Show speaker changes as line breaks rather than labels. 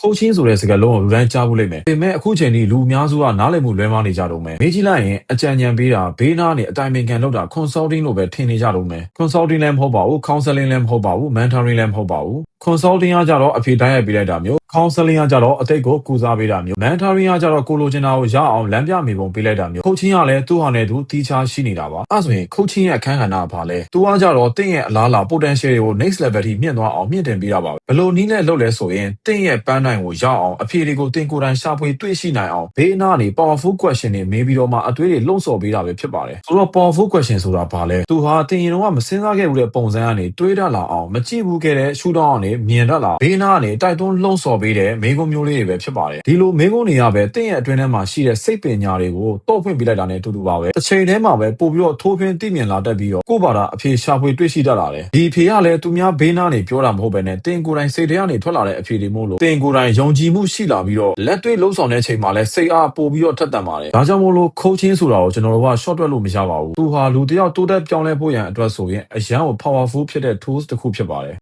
coaching ဆိုတဲ့စကားလုံးကိုလူတိုင်းကြားဖို့လိမ့်မယ်။ဒါပေမဲ့အခုချိန်ထိလူအများစုကနားလည်မှုလွဲမှားနေကြတော့မယ်။မေးကြည့်လိုက်ရင်အကြံဉာဏ်ပေးတာဘေးနားနေအတိုင်ပင်ခံလုပ်တာ consulting လို့ပဲထင်နေကြတော့မယ်။ consulting လည်းမဟုတ်ပါဘူး counseling လည်းမဟုတ်ပါဘူး mentoring လည်းမဟုတ်ပါဘူး။ consulting ကကြတော့အဖြေတိုင်းရိုက်ပေးလိုက်တာမျိုး counseling ကကြတော့အတိတ်ကိုကူစားပေးတာမျိုး mentoring ကကြတော့ကိုလိုချင်တာကိုရအောင်လမ်းပြမိပုံပေးလိုက်တာမျိုး coaching ကလည်းသူ့ဟာနဲ့သူတီးခြားရှိနေတာပါအဲ့ဆိုရင် coaching ရဲ့အခန်းကဏ္ဍကဘာလဲသူကကြတော့တင့်ရဲ့အလားအလာ potential တွေကို next level ထိမြင့်သွားအောင်မြင့်တင်ပေးတာပါပဲဘယ်လိုနည်းနဲ့လုပ်လဲဆိုရင်တင့်ရဲ့ပန်းတိုင်ကိုရအောင်အဖြေတွေကိုတင်ကိုယ်တိုင်ရှာဖွေတွေ့ရှိနိုင်အောင်ဘေးအနားနေ powerful question တွေမေးပြီးတော့မှအသွေးတွေလှုံ့ဆော်ပေးတာပဲဖြစ်ပါတယ်ဆိုတော့ powerful question ဆိုတာဘာလဲသူဟာတင်ရင်တော့မစင်းစားခဲ့ဘူးတဲ့ပုံစံကနေတွေးတတ်လာအောင်မကြည့်ဘူးခဲ့တဲ့ရှုထောင့်ကနေမြင်တတ်လာဘေးအနားကနေတိုက်တွန်းလှုံ့ဆော်ပေးတဲ့မိကုံမျိုးလေးတွေပဲဖြစ်ပါတယ်ဒီလိုမိကုံတွေကပဲတင့်ရဲ့အတွင်းထဲမှာရှိတဲ့စိတ်ပညာတွေကိုတော့ဖွင့်ပေးလိုက်တာနဲ့အတူတူပါပဲတစ်ချိန်တည်းမှာပဲပို့ပြီးတော့ထိုးဖင်းသိမြင်လာတတ်ပြီးတော့ကိုယ့်ဘာသာအဖြေရှာဖွေတွေ့ရှိတတ်လာတယ်ဒီအဖြေကလည်းသူများဘေးနားနေပြောတာမဟုတ်ပဲနဲ့တင်ကိုယ်တိုင်စိတ်ထဲကနေထွက်လာတဲ့အဖြေတွေမို့လို့တင်ကိုယ်တိုင်ယုံကြည်မှုရှိလာပြီးတော့လက်တွေ့လှုပ်ဆောင်တဲ့ချိန်မှာလည်းစိတ်အားပို့ပြီးတော့ထက်သန်ပါတယ်ဒါကြောင့်မို့လို့ coaching ဆိုတာကိုကျွန်တော်တို့က short တွက်လို့မရပါဘူးသူဟာလူတစ်ယောက်တိုးတက်ပြောင်းလဲဖို့ရန်အတွက်ဆိုရင်အရန်ကို powerful ဖြစ်တဲ့ tools တစ်ခုဖြစ်ပါတယ်